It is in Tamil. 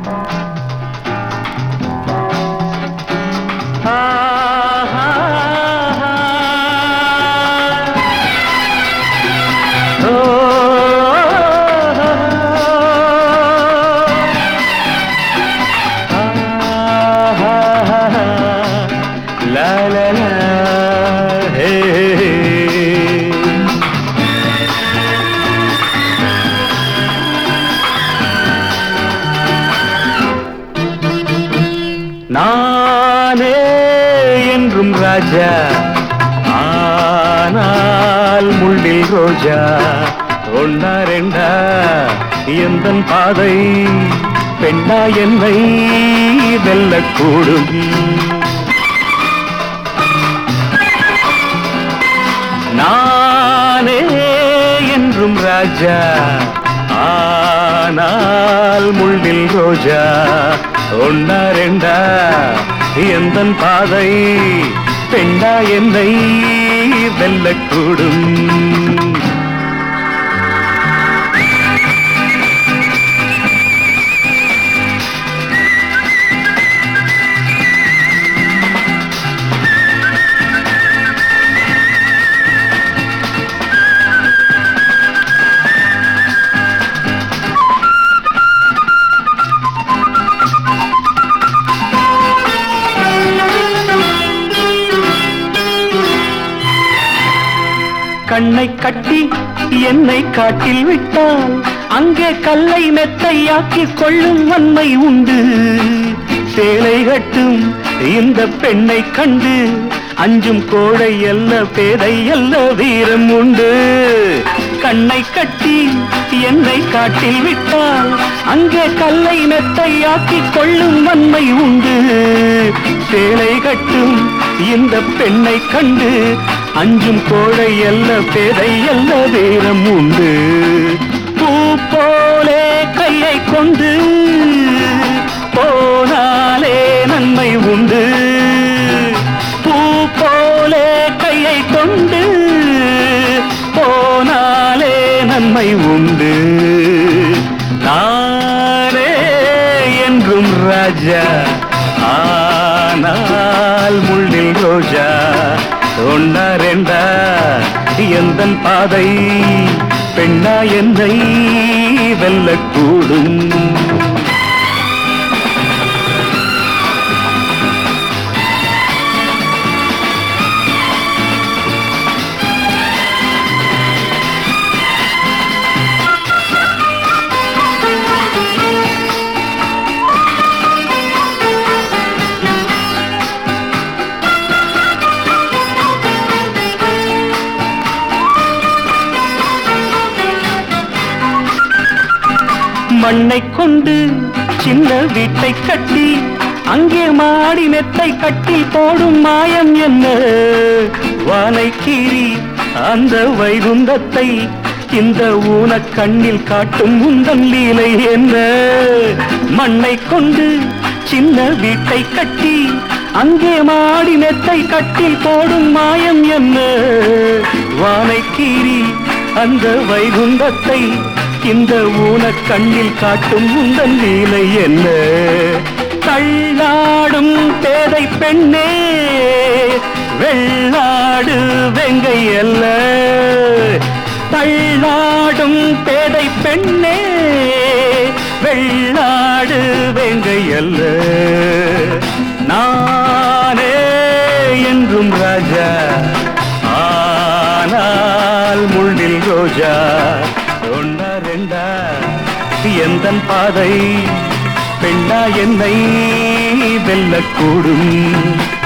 Bye. என்றும் ராஜா. ஆனால் முள்ளில் ரோஜா. ஒன்னா ரெண்டா. எந்தன் பாதை? பெண்ணா என்னை வெல்லக்கூடும். நானே என்றும் ராஜா. ஆனால் முள்ளில் ரோஜா. ஒன்னா ரெண்டா. எந்தன் பாதை பெண்டா என்னை வெல்லக்கூடும். கண்ணை கட்டி என்னை காட்டில் விட்டால் அங்கே கல்லை மெத்தையாக்கி கொள்ளும் வன்மை உண்டு. சேலை கட்டும் இந்த பெண்ணை கண்டு அஞ்சும் கோழை அல்ல பேதை அல்ல வீரம் உண்டு. கண்ணை கட்டி என்னை காட்டில் விட்டால் அங்கே கல்லை மெத்தையாக்கி கொள்ளும் வன்மை உண்டு. சேலை கட்டும் இந்த பெண்ணை கண்டு அஞ்சும் கோழை அல்ல பேதை அல்ல வீரம் உண்டு. பூ போலே கையை கொண்டு போனாலே நன்மை உண்டு. பூ போலே கையை கொண்டு போனாலே நன்மை உண்டு. நானே என்றும் ராஜா. ஒன்னா ரெண்டா? எந்தன் பாதை? பெண்ணா என்னை வெல்லக்கூடும். மண்ணை கொண்டு சின்ன வீட்டை கட்டி அங்கே மாடி மெத்தை கட்டி போடும் மாயம் என்ன? வானை கீறி அந்த வைகுந்தத்தை இந்த ஊன கண்ணில் காட்டும் உந்தன் லீலை என்ன? மண்ணை கொண்டு சின்ன வீட்டை கட்டி அங்கே மாடி மெத்தை கட்டி போடும் மாயம் என்ன? வானை கீறி அந்த வைகுந்தத்தை இந்த ஊன கண்ணில் காட்டும் உந்தன் லீலை என்ன? தள்ளாடும் பேதை பெண்ணே வெள்ளாடு வெங்கை அல்ல. தள்ளாடும் பேதை பெண்ணே வெள்ளாடு வெங்கை அல்ல. நான் ரெண்டா எந்தன் பாதை? பெண்ணா என்னை வெல்லக்கூடும்.